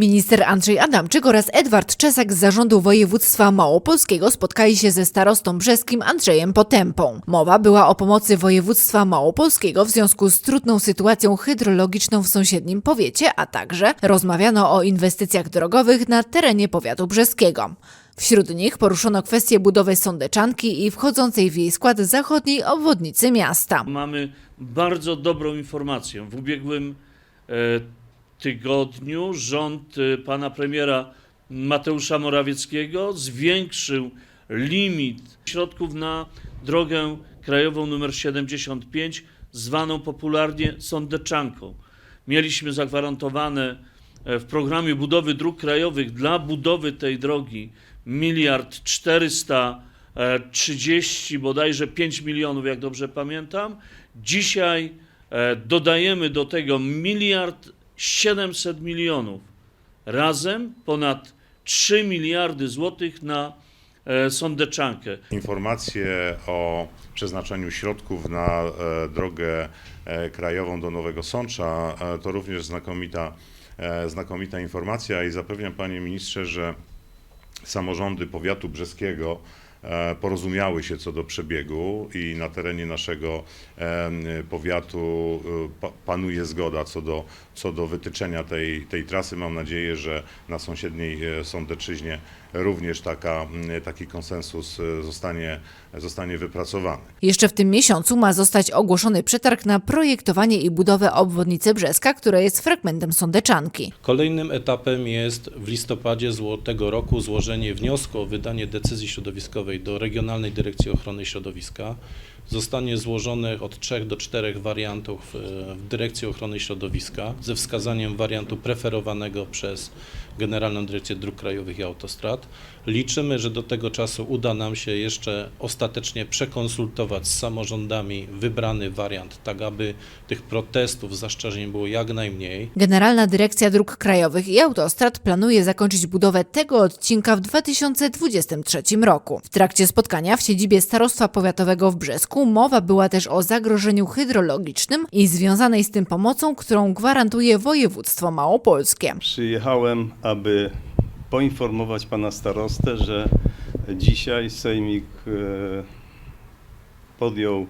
Minister Andrzej Adamczyk oraz Edward Czesak z Zarządu Województwa Małopolskiego spotkali się ze starostą brzeskim Andrzejem Potępą. Mowa była o pomocy województwa małopolskiego w związku z trudną sytuacją hydrologiczną w sąsiednim powiecie, a także rozmawiano o inwestycjach drogowych na terenie powiatu brzeskiego. Wśród nich poruszono kwestię budowy sądeczanki i wchodzącej w jej skład zachodniej obwodnicy miasta. Mamy bardzo dobrą informację. W ubiegłym e, tygodniu rząd e, pana premiera Mateusza Morawieckiego zwiększył limit środków na drogę krajową nr 75, zwaną popularnie Sądeczanką. Mieliśmy zagwarantowane e, w programie budowy dróg krajowych dla budowy tej drogi miliard 430, bodajże 5 milionów, jak dobrze pamiętam. Dzisiaj e, dodajemy do tego miliard 700 milionów. Razem ponad 3 miliardy złotych na e, sądeczankę. Informacje o przeznaczeniu środków na e, drogę e, krajową do Nowego Sącza to również znakomita, znakomita informacja i zapewniam panie ministrze, że samorządy powiatu brzeskiego porozumiały się co do przebiegu i na terenie naszego powiatu e, pa- panuje zgoda co do, co do wytyczenia tej, tej trasy. Mam nadzieję, że na sąsiedniej e, Sądeczyźnie również taka, taki konsensus e, zostanie, zostanie wypracowany. Jeszcze w tym miesiącu ma zostać ogłoszony przetarg na projektowanie i budowę obwodnicy Brzeska, która jest fragmentem sądeczanki. Kolejnym etapem jest w listopadzie tego roku złożenie wniosku o wydanie decyzji środowiskowej do Regionalnej Dyrekcji Ochrony Środowiska. Zostanie złożone od trzech do czterech wariantów e, w Dyrekcji Ochrony Środowiska ze wskazaniem wariantu preferowanego przez Generalną Dyrekcję Dróg Krajowych i Autostrad. Liczymy, że do tego czasu uda nam się jeszcze ostatecznie przekonsultować z samorządami wybrany wariant, tak aby tych protestów, zastrzeżeń było jak najmniej. Generalna Dyrekcja Dróg Krajowych i Autostrad planuje zakończyć budowę tego odcinka w 2023 roku. W trakcie spotkania w siedzibie Starostwa Powiatowego w Brzesku mowa była też o zagrożeniu hydrologicznym i związanej z tym pomocą, którą gwarantuje województwo małopolskie. Przyjechałem, aby poinformować pana starostę, że dzisiaj Sejmik e, podjął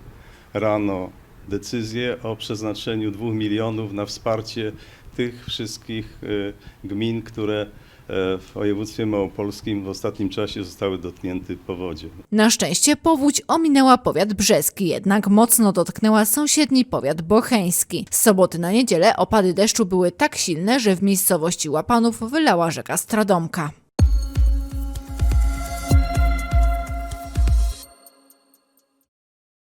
rano decyzję o przeznaczeniu 2 milionów na wsparcie tych wszystkich e, gmin, które w województwie małopolskim w ostatnim czasie zostały dotknięte powodziem. Na szczęście powódź ominęła powiat brzeski, jednak mocno dotknęła sąsiedni powiat bocheński. Z soboty na niedzielę opady deszczu były tak silne, że w miejscowości Łapanów wylała rzeka Stradomka.